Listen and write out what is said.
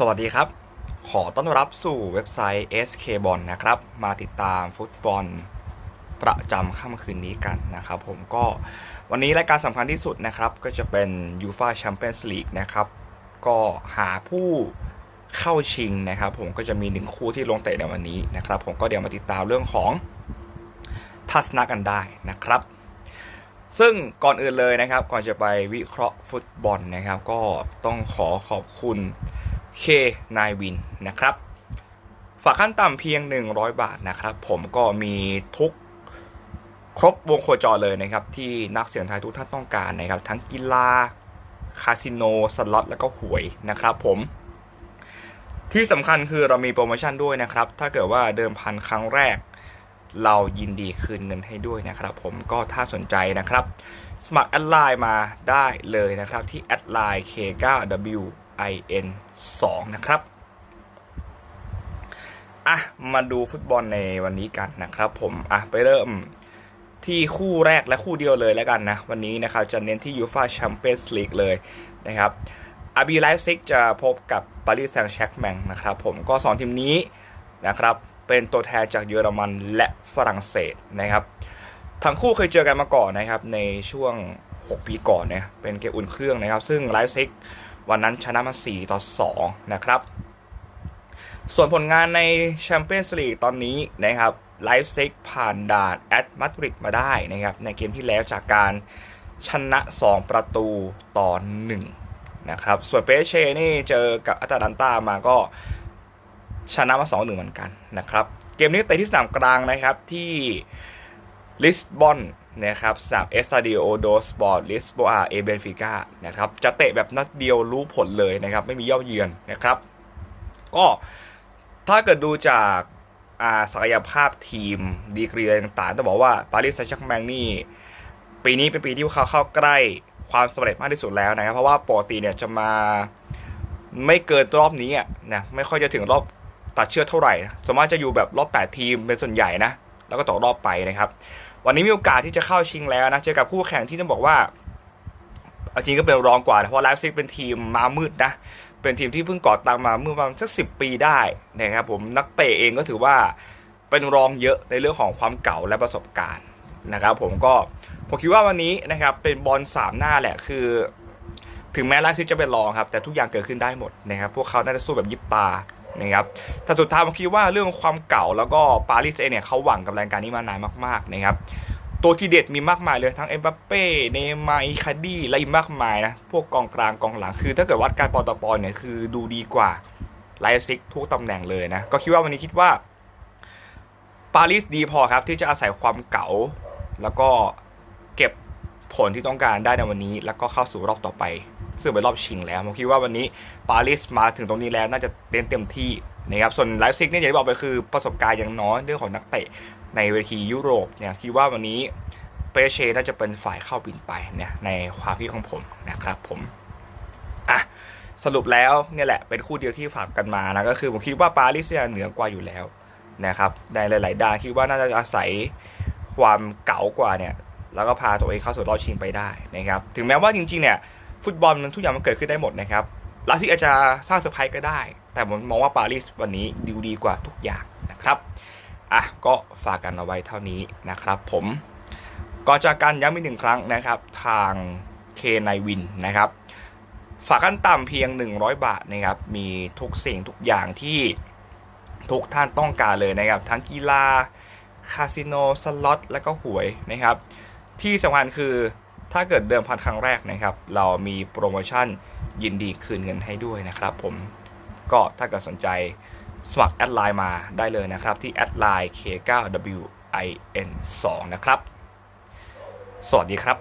สวัสดีครับ ขอต้อนรับสู่เว็บไซต์ SK b o l นะครับ มาติดตามฟุตบอลประจำค่ำคืนนี้กันนะครับผมก็วันนี้รายการสำคัญที่สุดนะครับ ก็จะเป็น UEFA Champions League นะครับ ก็หาผู้เข้าชิงนะครับ ผมก็จะมีหนึ่งคู่ที่ลงเตะในวันนี้นะครับ ผมก็เดี๋ยวมาติดตามเรื่องของทัศนะกันได้นะครับ ซึ่งก่อนอื่นเลยนะครับ ก่อนจะไปวิเคราะห์ฟุตบอลนะครับ ก็ต้องขอขอบคุณ K นายวินนะครับ ฝากขั้นต่ำเพียง 100 บาทนะครับ ผมก็มีทุกครบวงโคจรเลยนะครับ ที่นักเสี่ยงทายทุกท่านต้องการนะครับ ทั้งกีฬาคาสิโนสล็อตแล้วก็หวยนะครับผมที่สำคัญคือเรามีโปรโมชั่นด้วยนะครับ ถ้าเกิดว่าเดิมพันครั้งแรก เรายินดีคืนเงินให้ด้วยนะครับ ผมก็ถ้าสนใจนะครับ สมัครแอดไลน์มาได้เลยนะครับ ที่แอดไลน์ K9W IN 2 นะครับ อะ มาดูฟุตบอลในวันนี้กันนะครับผม อะ ไปเริ่มที่คู่แรกและคู่เดียวเลยแล้วกันนะ วันนี้นะครับ จะเน้นที่ UEFA Champions League เลยนะครับอาบีไลฟ์ซิกจะพบกับปารีสแซงต์แชร์กแมงนะครับผมก็สองทีมนี้นะครับ เป็นตัวแทนจากเยอรมันและฝรั่งเศสนะครับ ทั้งคู่เคยเจอกันมาก่อนนะครับ ในช่วง 6 ปีก่อนเนี่ยเป็นเกมอุ่นเครื่องนะครับ ซึ่งไลฟ์ซิก วันนั้นชนะมา 4 ต่อ 2 นะครับ ส่วนผลงานในแชมเปี้ยนส์ลีกตอนนี้นะครับไลฟ์เซิกผ่านด่านแอตมาดริดมาได้นะครับ ในเกมที่แล้วจากการชนะ 2 ประตูต่อ 1 นะครับ ส่วนเปเชนี่เจอกับอัตแลนตามาก็ชนะมา 2-1 เหมือนกันนะครับ เกมนี้เตะที่สนามกลางนะครับที่ ลิสบอนนะครับสนามเอสตาดิโอโดสปอร์ตลิสโบอาเอเบนฟิก้านะครับจะเตะแบบนัดเดียวรู้ผลเลยนะครับ ไม่มีเย่าเยือนนะครับ ก็ถ้าเกิดดูจากศักยภาพทีมดีกรีต่างๆต้องบอกว่าปารีสแซงต์แชร์แมงนี่ปีนี้เป็นปีที่เขาเข้าใกล้ความสำเร็จมากที่สุดแล้วนะครับ เพราะว่าปกติเนี่ยจะมาไม่เกินรอบนี้นะไม่ค่อยจะถึงรอบตัดเชือกเท่าไหร่ส่วนมากจะอยู่แบบรอบ 8 ทีมเป็นส่วนใหญ่นะ แล้วก็ตกรอบไปนะครับ วันนี้มีโอกาสที่จะเข้าชิงแล้วนะ เจอกับคู่แข่งที่ต้องบอกว่าจริงก็เป็นรองกว่านะเพราะไลฟ์ซิกเป็นทีมมามืดนะ เป็นทีมที่เพิ่งก่อตั้งมาเมื่อประมาณสักสิปีได้นะครับผมนักเตะเองก็ถือว่าเป็นรองเยอะในเรื่องของความเก่าและประสบการณ์นะครับ ผมก็ผมคิดว่าวันนี้นะครับเป็นบอลสามหน้าแหละคือ ถึงแม้ไลฟ์ซิกจะเป็นรองครับ แต่ทุกอย่างเกิดขึ้นได้หมดนะครับพวกเขาน่าจะสู้แบบยิบตา นะครับแต่สุดท้ายผมคิดว่าเรื่องความเก่าแล้วก็ปารีสเองเนี่ยเขาหวังกับรายการนี้มานานมากๆนะครับตัวทีเด็ดมีมากมายเลยทั้งเอ็มบัปเป้เนมาร์อิคาดี้และอีกมากมายนะพวกกองกลางกองหลังคือ ถ้าเกิดวัดการปอตปอเนี่ยคือดูดีกว่าไลซิกทุกตำแหน่งเลยนะก็คิดว่าวันนี้คิดว่าปารีสดีพอครับที่จะอาศัยความเก่า แล้วก็เก็บผลที่ต้องการได้ในวันนี้ แล้วก็เข้าสู่รอบต่อไป ซึ่งเป็นรอบชิงแล้วผมคิดว่าวันนี้ปารีสมาถึงตรงนี้แล้วน่าจะเต็มเต็มที่นะครับส่วนไลฟ์ซิกเนี่ยอย่างที่บอกไปคือประสบการณ์ยังน้อยเรื่องของนักเตะในเวทียุโรปเนี่ยคิดว่าวันนี้เปเช่น่าจะเป็นฝ่ายเข้าบินไปเนี่ยในความคิดของผมนะครับผมอะสรุปแล้วเนี่ยแหละเป็นคู่เดียวที่ฝากกันมานะก็คือผมคิดว่าปารีสเนี่ยเหนือกว่าอยู่แล้วนะครับในหลาย ๆด้านคิดว่าน่าจะอาศัยความเก๋ากว่าเนี่ยแล้วก็พาตัวเองเข้าสู่รอบชิงไปได้นะครับถึงแม้ว่าจริง ๆ เนี่ย ฟุตบอลมันทุกอย่างมันเกิดขึ้นได้หมดนะครับลาที่อาจจะสร้างเซอร์ไพรส์ก็ได้ แต่ผมมองว่าปารีสวันนี้ดีดีกว่าทุกอย่างนะครับอะก็ฝากกันเอาไว้เท่านี้นะครับผมก่อนจากกันย้ำอีกหนึ่งครั้งนะครับ ทางเคนายวินนะครับ ฝากขั้นต่ำเพียง 100 บาทนะครับ มีทุกสิ่งทุกอย่างที่ทุกท่านต้องการเลยนะครับ ทั้งกีฬาคาสิโนสล็อตและก็หวยนะครับ ที่สำคัญคือ ถ้าเกิดเดิมพันครั้งแรกนะครับ เรามีโปรโมชั่นยินดีคืนเงินให้ด้วยนะครับผมก็ถ้าเกิดสนใจสมัครแอดไลน์มาได้เลยนะครับ ที่แอดไลน์ K9WIN2 นะครับ สวัสดีครับ